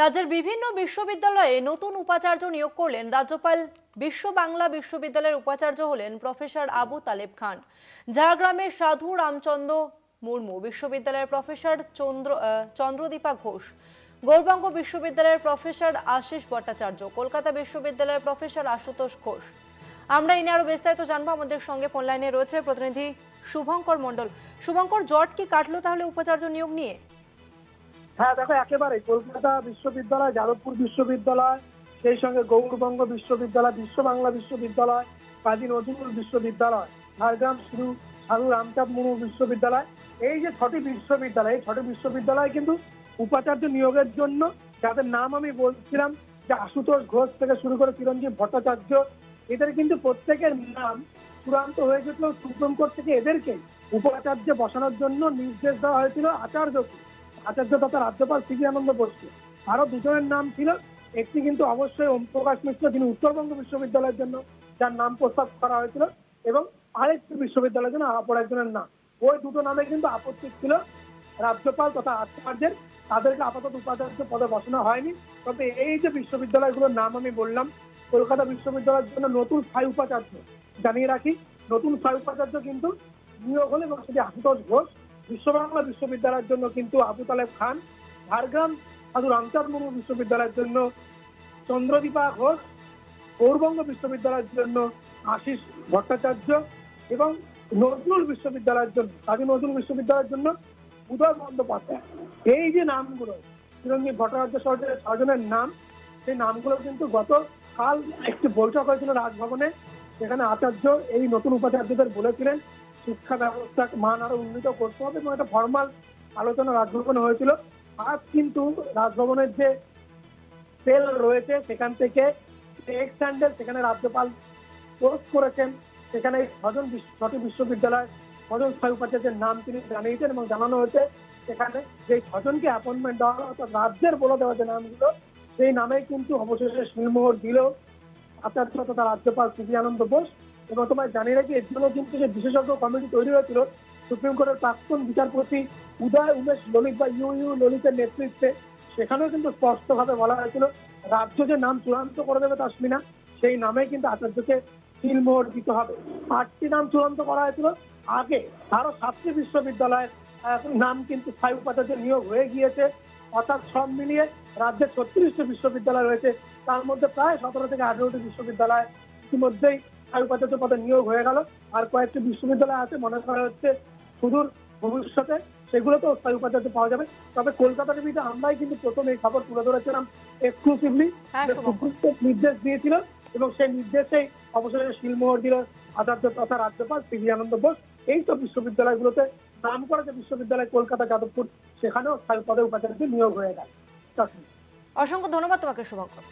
রাজ্যের বিভিন্ন বিশ্ববিদ্যালয়ে নতুন উপাচার্য নিয়োগ করলেন রাজ্যপাল বিশ্ব বাংলা বিশ্ববিদ্যালয়ের উপাচার্য হলেন প্রফেসর আবু তালেব খান। ঝাড়গ্রামের সাধু রামচন্দ্র মুর্মু, বিশ্ববিদ্যালয়ের প্রফেসর চন্দ্র চন্দ্রদীপা ঘোষ, গৌরবঙ্গ বিশ্ববিদ্যালয়ের প্রফেসর আশিস ভট্টাচার্য, কলকাতা বিশ্ববিদ্যালয়ের প্রফেসর আশুতোষ ঘোষ। আমরা এই নিয়ে আরও বিস্তারিত জানব। আমাদের সঙ্গে ফোন লাইনে রয়েছে প্রতিনিধি শুভঙ্কর মণ্ডল। শুভঙ্কর, জট কি কাটলো তাহলে উপাচার্য নিয়োগ নিয়ে? হ্যাঁ দেখো একেবারে কলকাতা বিশ্ববিদ্যালয়, যাদবপুর বিশ্ববিদ্যালয়, সেই সঙ্গে গৌরবঙ্গ বিশ্ববিদ্যালয়, বিশ্ব বাংলা বিশ্ববিদ্যালয়, কাজী নজরুল বিশ্ববিদ্যালয়, ঝাড়গ্রাম শুরু সাধু রামচাঁদ মুর্মু বিশ্ববিদ্যালয়। এই যে ছটি বিশ্ববিদ্যালয়, এই ছটি বিশ্ববিদ্যালয় কিন্তু উপাচার্য নিয়োগের জন্য যাদের নাম আমি বলছিলাম, যে আশুতোষ ঘোষ থেকে শুরু করে চিরঞ্জীব ভট্টাচার্য, এদের কিন্তু প্রত্যেকের নাম চূড়ান্ত হয়ে গেছিল সুপ্রিম কোর্ট থেকে এদেরকে উপাচার্য বসানোর জন্য নির্দেশ দেওয়া হয়েছিল আচার্যকে। আচার্য তথা রাজ্যপাল সিবি আনন্দ বোসকে আরও দুজনের নাম ছিল, একটি কিন্তু অবশ্যই ওম প্রকাশ মিশ্র, যিনি উত্তরবঙ্গ বিশ্ববিদ্যালয়ের জন্য যার নাম প্রস্তাব করা হয়েছিল, এবং আরেকটি বিশ্ববিদ্যালয়ের জন্য অপর একজনের নাম। ওই দুটো নামে কিন্তু আপত্তি ছিল রাজ্যপাল তথা আচার্যের। তাদেরকে আপাতত উপাচার্য পদে বসানো হয়নি। তবে এই যে বিশ্ববিদ্যালয়গুলোর নাম আমি বললাম, কলকাতা বিশ্ববিদ্যালয়ের জন্য নতুন স্থায়ী উপাচার্য জানিয়ে রাখি, নতুন স্থায়ী উপাচার্য কিন্তু নিয়োগ হলে এবং সেটি আশুতোষ ঘোষ বিশ্ব বাংলা বিশ্ববিদ্যালয়ের জন্য কিন্তু আবু তালেব খান, ঝাড়গ্রাম সাধু রামচাঁদ মুর্মু বিশ্ববিদ্যালয়ের জন্য, চন্দ্রদীপা ঘোষ গৌরবঙ্গ বিশ্ববিদ্যালয়ের জন্য আশিস ভট্টাচার্য এবং নজরুল বিশ্ববিদ্যালয়ের জন্য কাজী নজরুল বিশ্ববিদ্যালয়ের জন্য উদয় বন্দ্যোপাধ্যায়। এই যে নামগুলো, চিরঞ্জীব ভট্টাচার্য সহ যে ছজনের নাম, সেই নামগুলো কিন্তু গত কাল একটি বৈঠক হয়েছিল রাজভবনে, সেখানে আচার্য এই নতুন উপাচার্যদের বলেছিলেন শিক্ষা ব্যবস্থা মান আরও উন্নীত করতে হবে এবং একটা ফর্মাল আলোচনা রাজভবনে হয়েছিল। আজ কিন্তু রাজভবনের যে সেল রয়েছে, সেখান থেকে এক্স সেখানে রাজ্যপাল পোস্ট করেছেন। সেখানে ছজন ছটি বিশ্ববিদ্যালয় ছজন স্থায়ী উপাচার্যের নাম তিনি জানিয়েছেন এবং জানানো হয়েছে। সেখানে যে ছজনকে অ্যাপয়েন্টমেন্ট দেওয়া অর্থাৎ রাজ্যের বলে দেওয়া যে নামগুলো, সেই নামে কিন্তু অবশেষে শিলমোহর দিল আচার্য তথা রাজ্যপাল সিবি আনন্দ বোস এবং তোমায় জানিয়ে রাখি এর জন্য কিন্তু যে বিশেষজ্ঞ কমিটি তৈরি হয়েছিল। সুপ্রিম কোর্টের প্রাক্তন বিচারপতি উদয় উমেশ ললিত বা ইউ ইউ ললিতের নেতৃত্বে। সেখানেও কিন্তু স্পষ্টভাবে বলা হয়েছিল, রাজ্য যে নাম চূড়ান্ত করে দেবে তাসমিনা, সেই নামে কিন্তু আচার্যকে শিলমোহর দিতে হবে। আটটি নাম চূড়ান্ত করা হয়েছিল। আগে আরও সাতটি বিশ্ববিদ্যালয়ের নাম কিন্তু স্থায়ী উপাচার্য নিয়োগ হয়ে গিয়েছে। অর্থাৎ সব মিলিয়ে রাজ্যের ছত্রিশটি বিশ্ববিদ্যালয় রয়েছে। তার মধ্যে প্রায় সতেরো থেকে আঠেরোটি বিশ্ববিদ্যালয় ইতিমধ্যেই স্থায়ী উপাচার্য পদে নিয়োগ হয়ে গেল। আর কয়েকটি বিশ্ববিদ্যালয় আছে মনে করা হচ্ছে সুদূর ভবিষ্যতে সেগুলোতেও স্থায়ী উপাচার্য পাওয়া যাবে। তবে কলকাতা টিভিতে আমরাই কিন্তু প্রথম এই খবর তুলে ধরেছিলাম এক্সক্লুসিভলি হ্যাঁ নির্দেশ দিয়েছিল এবং সেই নির্দেশে অবশেষে শিলমোহর দিল আচার্য তথা রাজ্যপাল সিবি আনন্দ বোস। এই সব বিশ্ববিদ্যালয়গুলোতে নাম করা যে বিশ্ববিদ্যালয় কলকাতা যাদবপুর সেখানেও স্থায়ী পদে উপাচার্য নিয়োগ হয়ে গেল। অসংখ্য ধন্যবাদ তোমাকে শুভঙ্কর।